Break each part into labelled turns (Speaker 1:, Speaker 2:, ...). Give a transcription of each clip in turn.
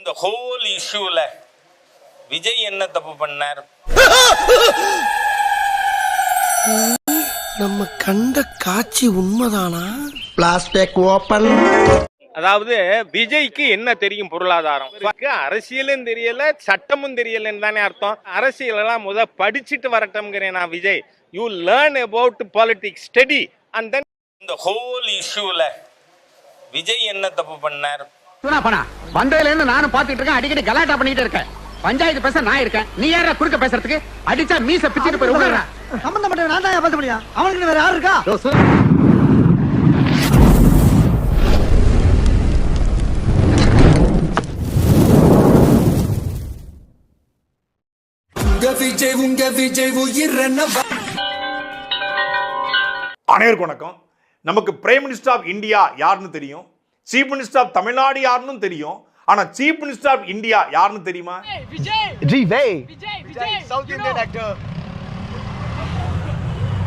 Speaker 1: இந்த ஹோல் இஷ்யூல விஜய் என்ன தப்பு பண்ணார்?
Speaker 2: நம்ம கண்ட காட்சி உண்மைதானா?
Speaker 3: பிளாஸ்டிக் ஓபன்
Speaker 1: அதாவது விஜய்க்கு என்ன தெரியும் பொருளாதாரம்? அரசியலும் தெரியல சட்டமும் தெரியலன்னு தானே அர்த்தம். அரசியல் எல்லாம் முத படிச்சுட்டு வரட்டும்ங்கிறேன் நான் Vijay. You learn about politics study and then இந்த ஹோல் இஷ்யூல விஜய் என்ன தப்பு பண்ணார்?
Speaker 4: சுனா பண்ணா வந்ததுல இருந்து நானும் பாத்துட்டு இருக்கேன் அடிக்கடி கலாட்டா பண்ணிட்டு இருக்கேன். பஞ்சாயத்து பேச நான் இருக்கேன். நீ யாரா குறுக்க பேசுறதுக்கு? அடிச்சா மீச பிச்சுட்டு போய் உட்கார்றா.
Speaker 2: சம்பந்தப்பட்ட நான் தான் பார்த்த முடியும் அவனுக்கு வேற யாரு இருக்கா?
Speaker 5: அனைவருக்கும் வணக்கம். நமக்கு பிரைம் மினிஸ்டர் ஆஃப் இந்தியா யாருன்னு தெரியும்? சீஃப் மினிஸ்டர் ஆஃப் தமிழ்நாடு யாருன்னு தெரியும். ஆனா சீஃப் மினிஸ்டர் ஆஃப் இந்தியா யாருன்னு தெரியுமா?
Speaker 3: Indian
Speaker 6: know,
Speaker 3: actor.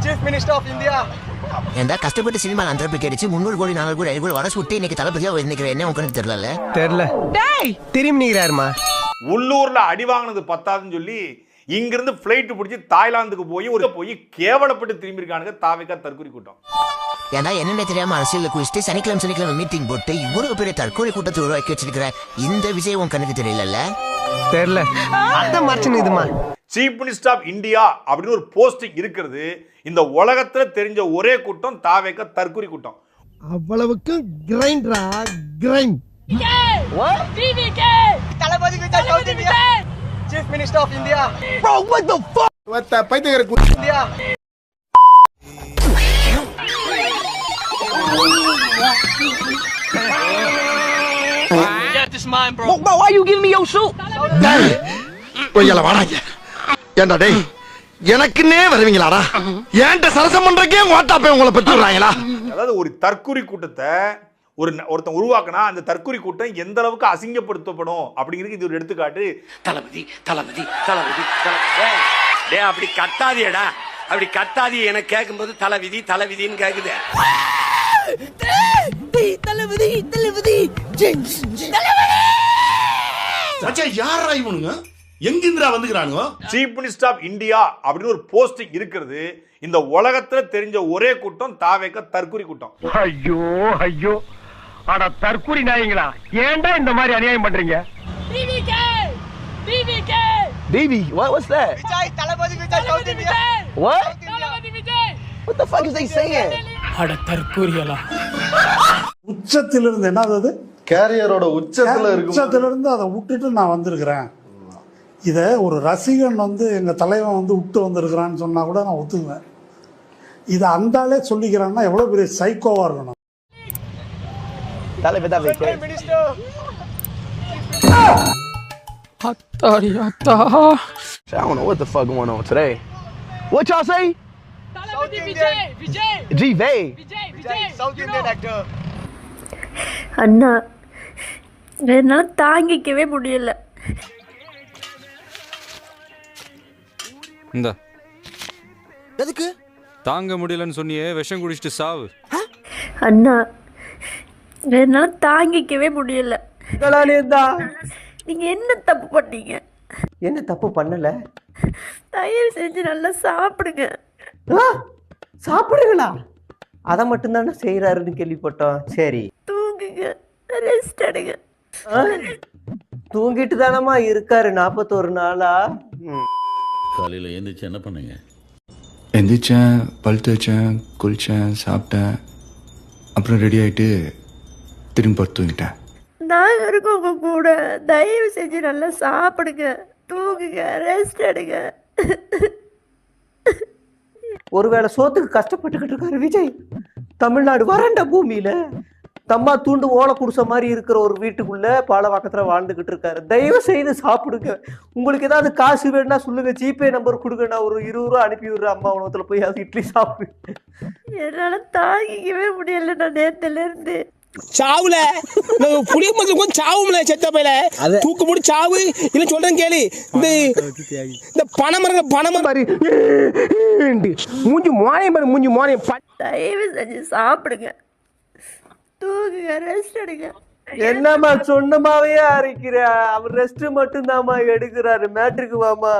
Speaker 3: Chief Minister of India.
Speaker 7: ஏண்டா கஷ்டப்பட்டு சினிமா அந்த அடிச்சு முந்நூறு கோடி நானூறு கோடி ஐநூறு கோடி வர சுட்டி இன்னைக்கு தளபதியா நினைக்கிற என்ன உனக்கு தெரியல
Speaker 3: தெரியல. டேய்! திரும்பி நிக்கிறாருமா
Speaker 5: உள்ளூர்ல அடி வாங்கினது பத்தாதுன்னு சொல்லி இங்கிருந்து பிளைட் பிடிச்சி தாய்லாந்துக்கு போய் ஒரு போய் கேவலப்பட்டு திரும்பி இருக்கானுங்க தாவிக்கா தற்கொலை கூட்டம்.
Speaker 7: ஏண்டா என்னென்ன தெரியாம அரசியல் குடிச்சிட்டு சனிக்கிழமை சனிக்கிழமை மீட்டிங் போட்டு இவ்வளவு பெரிய தற்கொலை கூட்டத்தை உருவாக்கி வச்சிருக்கிற இந்த விஜய் உன் கண்ணுக்கு தெரியல
Speaker 3: தெரியல. அதான் மறைச்சு இதுமா?
Speaker 5: சீஃப் மினிஸ்டர் ஆஃப் இந்தியா அப்படின்னு ஒரு போஸ்டிங் இருக்கிறது. இந்த உலகத்துல தெரிஞ்ச ஒரே கூட்டம் தாவேக்க தற்கொலை கூட்டம்.
Speaker 2: அவ்வளவுக்கு கிரைண்டரா grind
Speaker 3: Thalapathy Vijay
Speaker 6: Dalapati Vijay.
Speaker 3: Chief India
Speaker 2: Bro,
Speaker 3: India
Speaker 2: Why you giving me your shoe?
Speaker 3: கொய்யால வாடாங்க ஏண்டா டேய் எனக்குன்னே வருவீங்களாடா? ஏன்ட்ட சரசம் பண்றக்கே ஓட்டாப்பே உங்களை பெற்றுறாங்களா
Speaker 5: அதாவது ஒரு தற்குறி கூட்டத்தை ஒரு ஒருத்தன் உருவாக்குனா அந்த தற்குறி கூட்டம் எந்த அளவுக்கு அசிங்கப்படுத்தப்படும் அப்படிங்கிறது இது ஒரு எடுத்துக்காட்டு.
Speaker 8: தளபதி தளபதி தளபதி டே அப்படி கத்தாதியடா அப்படி கத்தாதி எனக்கு கேட்கும்போது தலைவிதி தலைவிதின்னு கேக்குது.
Speaker 2: தளபதி தளபதி
Speaker 9: மச்சான் யாரா இவனுங்க? எங்கிருந்துடா வந்துக்கிறானுங்க?
Speaker 5: சீஃப் மினிஸ்டர் ஆஃப் இந்தியா அப்படின்னு ஒரு போஸ்டிங் இருக்கிறது. இந்த உலகத்துல தெரிஞ்ச ஒரே கூட்டம் தாவேக்க தற்குறி கூட்டம்.
Speaker 4: ஐயோ ஐயோ. அட தற்கூரி நாயங்களா. ஏன்டா இந்த மாதிரி அநியாயம் பண்றீங்க?
Speaker 2: Baby, what was that?
Speaker 3: Vijay Thalapathy Vijay
Speaker 6: Dalapati Vijay,
Speaker 2: What?
Speaker 6: Dalapati Vijay.
Speaker 2: What the fuck is they saying?
Speaker 10: உச்சத்திலிருந்து என்னது
Speaker 9: கேரியரோட உச்சத்துல
Speaker 10: உச்சத்திலிருந்து அதை விட்டுட்டு நான் வந்திருக்கிறேன். இதை ஒரு ரசிகன் வந்து எங்க தலைவன் வந்து விட்டு வந்திருக்கிறான்னு சொன்னா கூட நான் ஒத்துக்குவேன். இதை அந்த ஆளே சொல்லிக்கிறான்னா எவ்வளவு பெரிய சைக்கோவா இருக்கணும்.
Speaker 2: vete.
Speaker 3: Minister.
Speaker 2: I don't know what the fuck going on today. What y'all say?
Speaker 6: Dalapati
Speaker 3: Indian.
Speaker 6: Vijay, Vijay. Vijay,
Speaker 3: Vijay South Indian actor.
Speaker 11: அண்ணா என்னால தாங்கிக்கவே முடியல.
Speaker 12: இந்த.
Speaker 2: எதுக்கு?
Speaker 12: தாங்க முடியலன்னு சொன்னியே விஷம் குடிச்சிட்டு சாவு.
Speaker 11: அண்ணா என்னால தாங்கிக்கவே முடியல. நீங்க என்ன தப்பு பண்ணீங்க?
Speaker 3: என்ன தப்பு பண்ணல?
Speaker 11: தயவு செஞ்சு நல்லா சாப்பிடுங்க.
Speaker 3: சாப்பிடுங்களா? அதை மட்டும்தானே செய்யறாருன்னு கேள்விப்பட்டோம். சரி.
Speaker 11: தூங்குங்க ரெஸ்ட் எடுங்க.
Speaker 3: தூங்கிட்டு தானமா இருக்காரு நாற்பத்தோரு நாளா?
Speaker 9: காலையில எந்திரிச்சு என்ன பண்ணுங்க?
Speaker 12: எந்திரிச்சேன் பல் தேய்ச்சேன் குளிச்சேன் சாப்பிட்டேன். அப்புறம் ரெடி ஆயிட்டு திரும்பி படுத்து தூங்கிட்டேன்.
Speaker 11: நாங்க இருக்கோம் உங்க கூட தயவு செஞ்சு நல்லா சாப்பிடுங்க தூங்குங்க ரெஸ்ட் எடுங்க.
Speaker 3: ஒருவேளை சோத்துக்கு கஷ்டப்பட்டுக்கிட்டு இருக்காரு விஜய். தமிழ்நாடு வறண்ட பூமியில தம்மா தூண்டு ஓலை குடிச மாதிரி இருக்கிற ஒரு வீட்டுக்குள்ள பாலவாக்கத்துல வாழ்ந்துகிட்டு இருக்காரு. தயவு செய்து சாப்பிடுங்க. உங்களுக்கு ஏதாவது காசு வேணும்னா சொல்லுங்க. ஜிபே நம்பர் கொடுங்க. நான் ஒரு இருபது ரூபா அனுப்பி விடுறேன். அம்மா உணவத்துல போய் அது இட்லி சாப்பிடு.
Speaker 11: என்னால தாங்கிக்கவே முடியல. நான் நேத்துல இருந்து
Speaker 2: சாவுல? புளிய மரத்துல கொஞ்சம் சாவும்ல செத்த பையில. தூக்கு போட்டு சாவு. இல்ல சொல்றேன் கேளு. இந்த இந்த பனைமரம் பனைமரம் பாரு. மூஞ்சி மோனையும் பாரு மூஞ்சி மோனையும்
Speaker 11: தயவு செஞ்சு சாப்பிடுங்க. தூங்குங்க ரெஸ்ட் எடுங்க.
Speaker 3: என்னம்மா சொன்னமாவே அரைக்கிற? அவர் ரெஸ்ட் மட்டும் தாம்மா எடுக்கிறாரு. மேட்ருக்கு வாமா